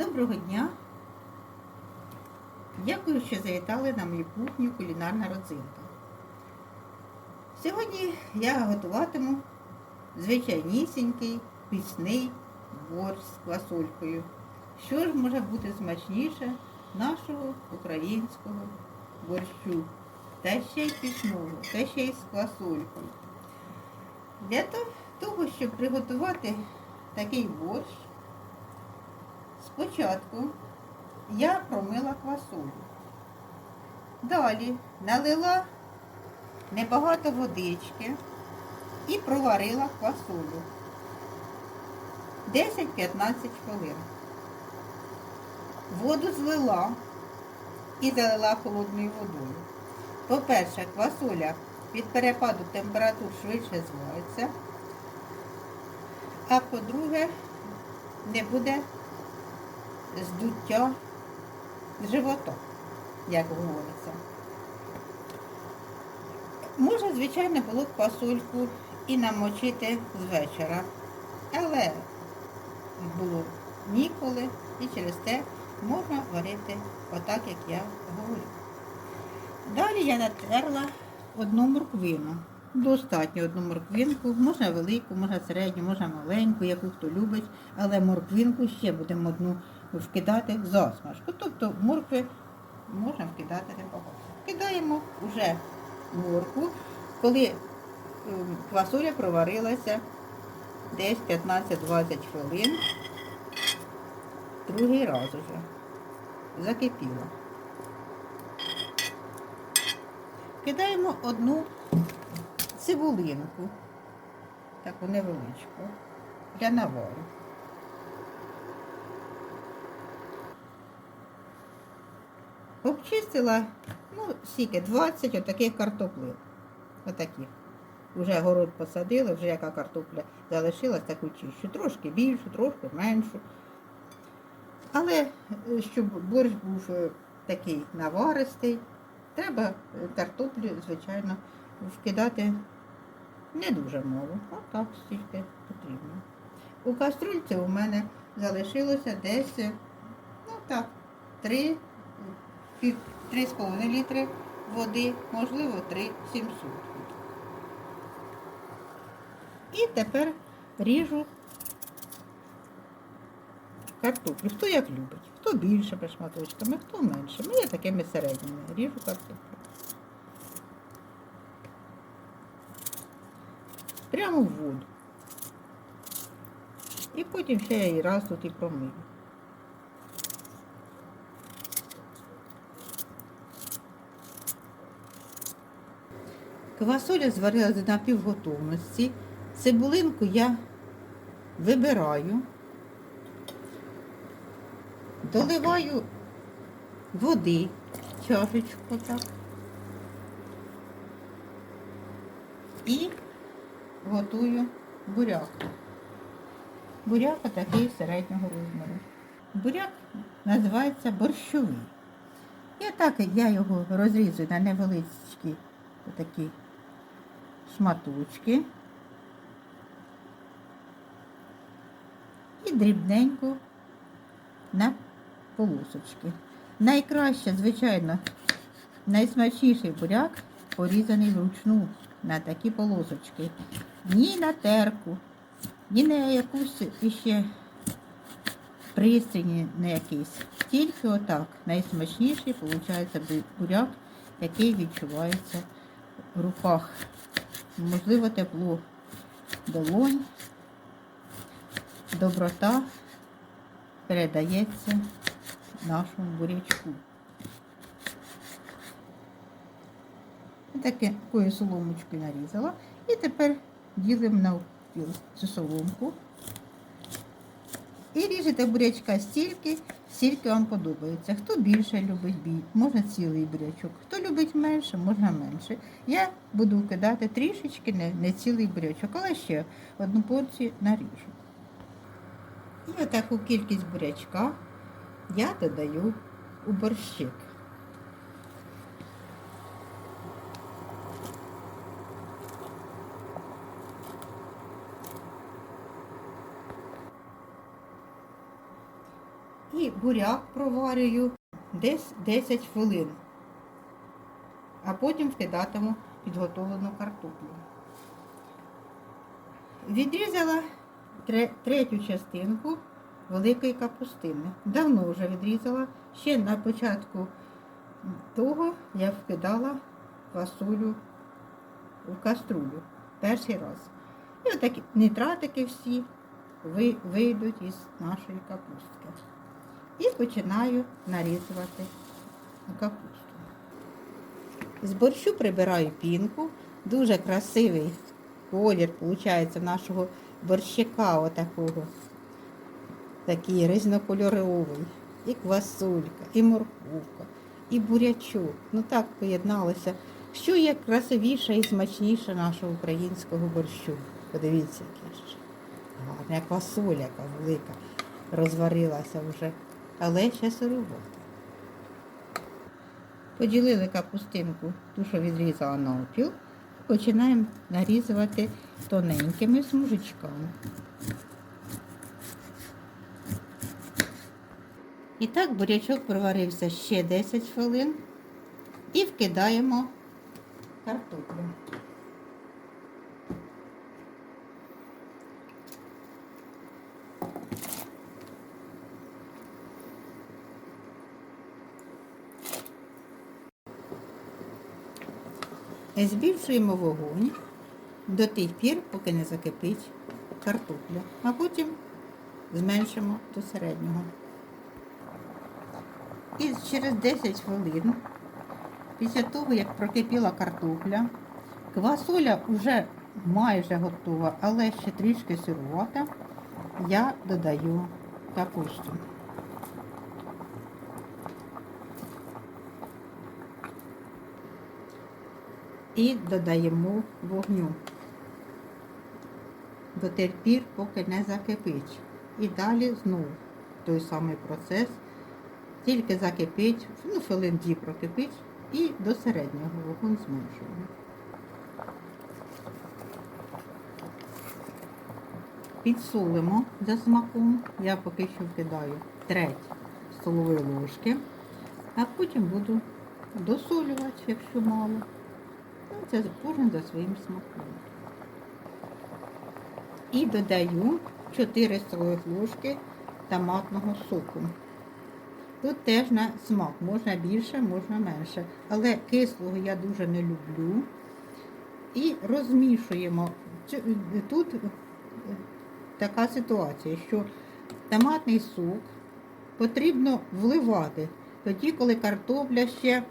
Доброго дня! Дякую, що завітали на мою кухню кулінарна родзинка. Сьогодні я готуватиму звичайнісінький пісний борщ з квасолькою. Що ж може бути смачніше нашого українського борщу? Та ще й пісного, та ще й з квасолькою. Для того, щоб приготувати такий борщ, Спочатку я промила квасолю. Далі налила небагато водички і проварила квасолю 10-15 хвилин. Воду злила і залила холодною водою. По-перше, квасоля від перепаду температур швидше звариться, а по-друге, не буде здуття живота, як говориться. Можна, звичайно, було б фасольку і намочити з вечора, але було ніколи і через те можна варити отак, як я говорю. Далі я натерла одну морквину. Достатньо одну морквинку, можна велику, можна середню, можна маленьку, яку хто любить, але морквинку ще будемо одну вкидати засмажку. Тобто моркви можна вкидати небагато. Кидаємо вже моркву, коли ем, квасоля проварилася десь 15-20 хвилин, другий раз уже закипіла. Кидаємо одну цибулинку, таку невеличку, для навару. Обчистила, ну, скільки, 20 отаких картоплин. Отаких. Уже город посадила, вже яка картопля залишилась, таку чищу. Трошки більшу, трошки меншу. Але е, щоб борщ був е, такий наваристий, треба е, картоплю, звичайно, вкидати не дуже мало. Отак стільки потрібно. У каструльці у мене залишилося десь, ну так, 3 3,5 літри води, можливо, 3,700. І тепер ріжу картоплю. Хто як любить. Хто більше шматочками, хто менше. Ми такими середніми ріжу картоплю. Прямо в воду. І потім ще я її раз тут і промию. Квасоля зварилася на півготовності. Цибулинку я вибираю, доливаю води, чашечку так. І готую буряк. Буряк такий середнього розміру. Буряк називається борщовий. І так я його розрізую на невеличкі такі шматочки і дрібненько на полосочки. Найкраще, звичайно, найсмачніший буряк порізаний вручну на такі полосочки. Ні на терку, ні на якусь іще пристрій на якийсь. Тільки отак. Найсмачніший, виходить, буряк, який відчувається в руках можливо, тепло долонь, доброта передається нашому бурячку. Такою соломочкою нарізала. І тепер ділимо на цю соломку. І ріжете бурячка стільки, скільки вам подобається. Хто більше любить бій, можна цілий бурячок. Любить менше, можна менше. Я буду вкидати трішечки, не, не цілий бурячок, але ще одну порцію наріжу. І отаку кількість бурячка я додаю у борщик. І буряк проварюю десь 10 хвилин, потім вкидатиму підготовлену картоплю. Відрізала третю частинку великої капустини. Давно вже відрізала, ще на початку того я вкидала фасолю в каструлю перший раз. І отакі нітратики всі вийдуть із нашої капустки. І починаю нарізувати капусту. З борщу прибираю пінку. Дуже красивий колір виходить нашого борщика отакого. Такий різнокольоровий. І квасолька, і морковка, і бурячок. Ну так поєдналося. Що є красивіше і смачніше нашого українського борщу? Подивіться, яке ж. Гарна, квасоля, велика. Розварилася вже. Але ще сировата. Поділили капустинку, ту, що відрізала на опіл. Починаємо нарізувати тоненькими смужечками. І так бурячок проварився ще 10 хвилин і вкидаємо картоплю. Збільшуємо вогонь до тих пір, поки не закипить картопля, а потім зменшимо до середнього. І через 10 хвилин, після того, як прокипіла картопля, квасоля вже майже готова, але ще трішки сирувата, я додаю капусту. І додаємо вогню до тих пір, поки не закипить. І далі знову той самий процес. Тільки закипить, ну, хвилин дві прокипить і до середнього вогонь зменшуємо. Підсолимо за смаком. Я поки що вкидаю треть столової ложки, а потім буду досолювати, якщо мало. Це кожен за своїм смаком. І додаю 4 столових ложки томатного соку. Тут теж на смак, можна більше, можна менше. Але кислого я дуже не люблю. І розмішуємо. Тут е, така ситуація, що томатний сок потрібно вливати тоді, коли картопля ще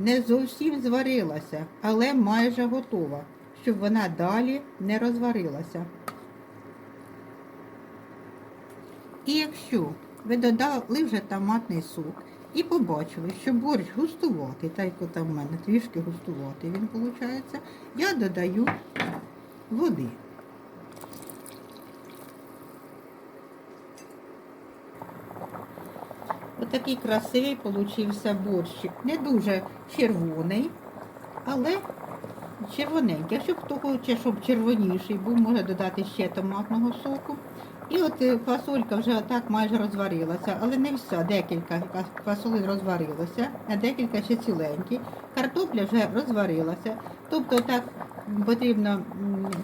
не зовсім зварилася, але майже готова, щоб вона далі не розварилася. І якщо ви додали вже томатний сок і побачили, що борщ густуватий, так як там в мене трішки густуватий він виходить, я додаю води. Отакий красивий получився борщик. Не дуже червоний, але червоненький. Якщо хто хоче, щоб червоніший був, може додати ще томатного соку. І от е, фасолька вже отак майже розварилася, але не вся, декілька фасолин розварилося, а декілька ще ціленькі. Картопля вже розварилася. Тобто так потрібно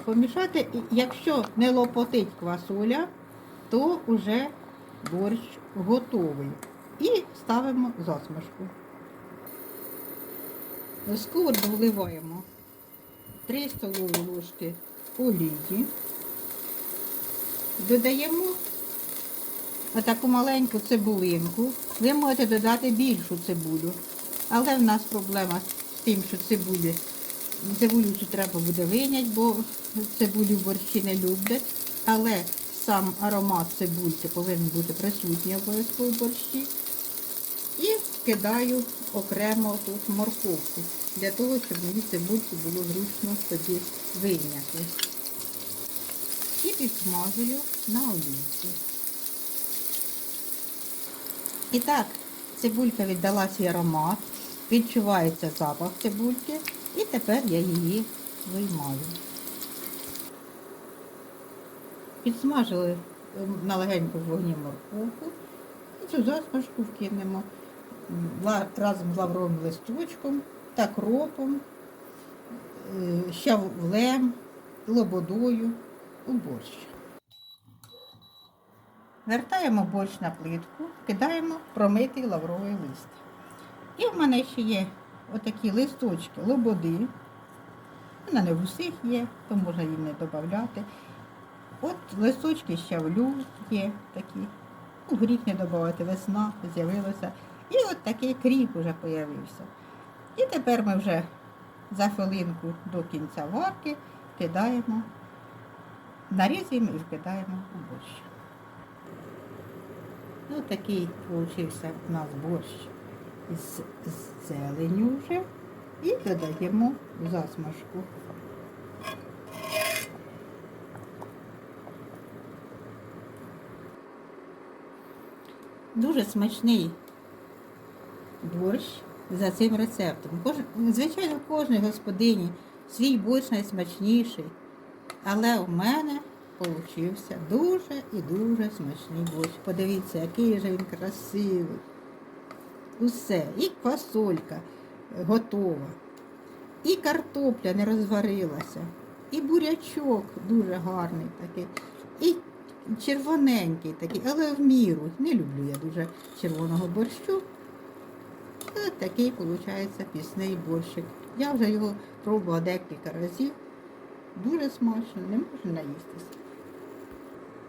помішати. Якщо не лопотить квасоля, то вже борщ готовий. І ставимо засмажку. В сковороду вливаємо 3 столові ложки олії. Додаємо отаку маленьку цибулинку. Ви можете додати більшу цибулю. Але в нас проблема з тим, що цибулі, цибулю цю треба буде виняти, бо цибулю борщі не люблять. Але сам аромат цибульки повинен бути присутній обов'язково в борщі. Кидаю окремо тут морковку, для того, щоб мені цибульку було зручно тоді вийняти. І підсмажую на олійці. І так, цибулька віддала свій аромат, відчувається запах цибульки, і тепер я її виймаю. Підсмажили ем, на легеньку вогні морковку І цю засмажку вкинемо разом з лавровим листочком та кропом, е, щавлем, лободою у борщ. Вертаємо борщ на плитку, кидаємо промитий лавровий лист. І в мене ще є отакі листочки лободи. Вона не в усіх є, то можна їм не додати. От листочки щавлю є такі. Ну, гріх не додати, весна з'явилася. І от такий кріп вже з'явився. І тепер ми вже за хвилинку до кінця варки кидаємо, нарізуємо і вкидаємо у борщ. Ну, такий вийшов у нас борщ з, з зеленю вже. І додаємо засмажку. Дуже смачний борщ за цим рецептом. Кож- Звичайно, в кожній господині свій борщ найсмачніший. Але у мене получився дуже і дуже смачний борщ. Подивіться, який же він красивий. Усе. І квасолька е, готова, і картопля не розварилася, і бурячок дуже гарний такий, і червоненький такий, але в міру. Не люблю я дуже червоного борщу. Такий, виходить, пісний борщик. Я вже його пробувала декілька разів. Дуже смачно, не можу наїстися.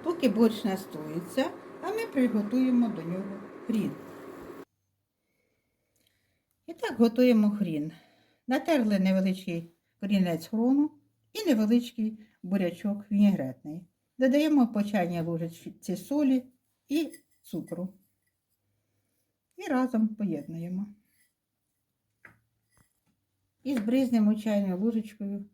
Поки борщ настоїться, а ми приготуємо до нього хрін. І так готуємо хрін. Натерли невеличкий корінець хрону і невеличкий бурячок вінігретний. Додаємо по чайній ложечці солі і цукру. І разом поєднуємо. І збризнемо чайною ложечкою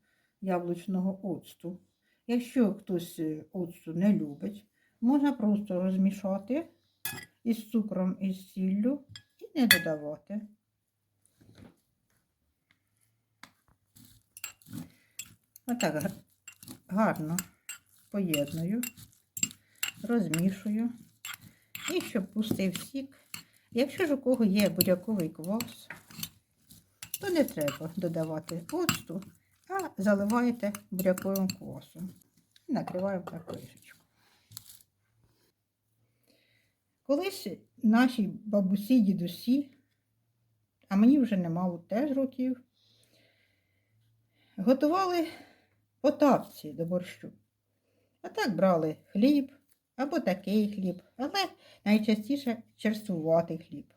яблучного оцту. Якщо хтось е, оцту не любить, можна просто розмішати із цукром і з сіллю і не додавати. Отак гарно поєдную, розмішую. І щоб пустив сік. Якщо ж у кого є буряковий квас, то не треба додавати оцту, а заливаєте буряковим квасом. Накриваємо так кришечку. Колись наші бабусі, дідусі, а мені вже немало теж років, готували по тапці до борщу. А так брали хліб або такий хліб, але найчастіше черствуватий хліб.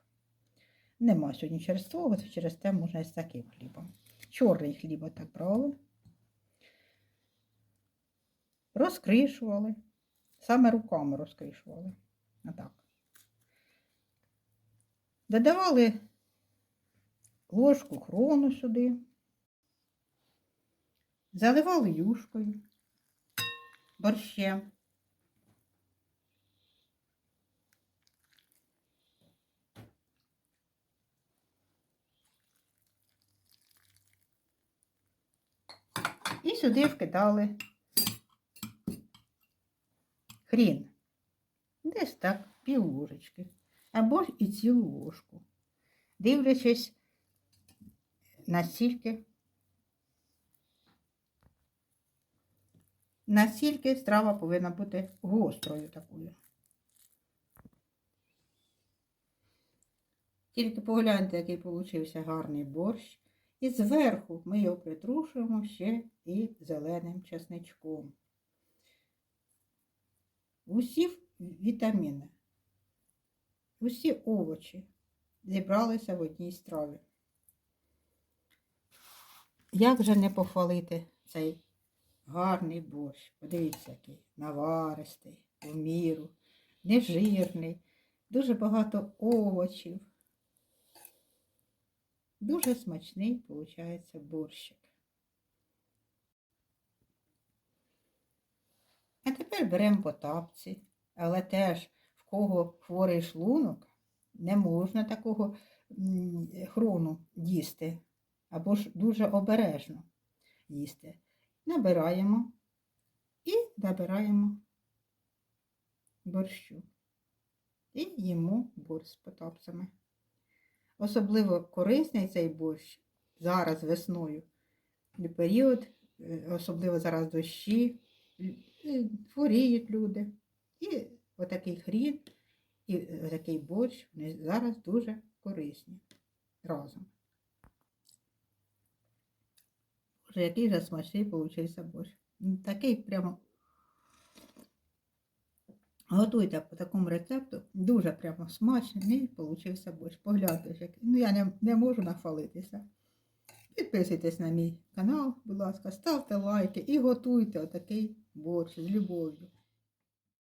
Нема сьогодні черствого, то через те можна і з таким хлібом. Чорний хліб отак брали. Розкришували. Саме руками розкришували. Отак. Додавали ложку хрону сюди. Заливали юшкою, борщем. І сюди вкидали хрін. Десь так, пів ложечки. Або ж і цілу ложку. Дивлячись, наскільки, наскільки страва повинна бути гострою такою. Тільки погляньте, який получився гарний борщ. І зверху ми його притрушуємо ще і зеленим чесничком. Усі вітаміни, усі овочі зібралися в одній страві. Як же не похвалити цей гарний борщ? Подивіться, який наваристий, у міру, нежирний, дуже багато овочів. Дуже смачний, виходить, борщик. А тепер беремо по тапці, але теж в кого хворий шлунок, не можна такого хрону їсти, або ж дуже обережно їсти. Набираємо і набираємо борщу. і їмо борщ з потапцями. Особливо корисний цей борщ зараз весною. Період, е, особливо зараз дощі, е, хворіють люди. І отакий хрін, і такий борщ вони зараз дуже корисні разом. Який же смачний получився борщ. Такий прямо. Готуйте по такому рецепту. Дуже прямо смачний получився борщ. Погляньте. Ну я не, не можу нахвалитися. Підписуйтесь на мій канал, будь ласка, ставте лайки і готуйте отакий борщ з любов'ю.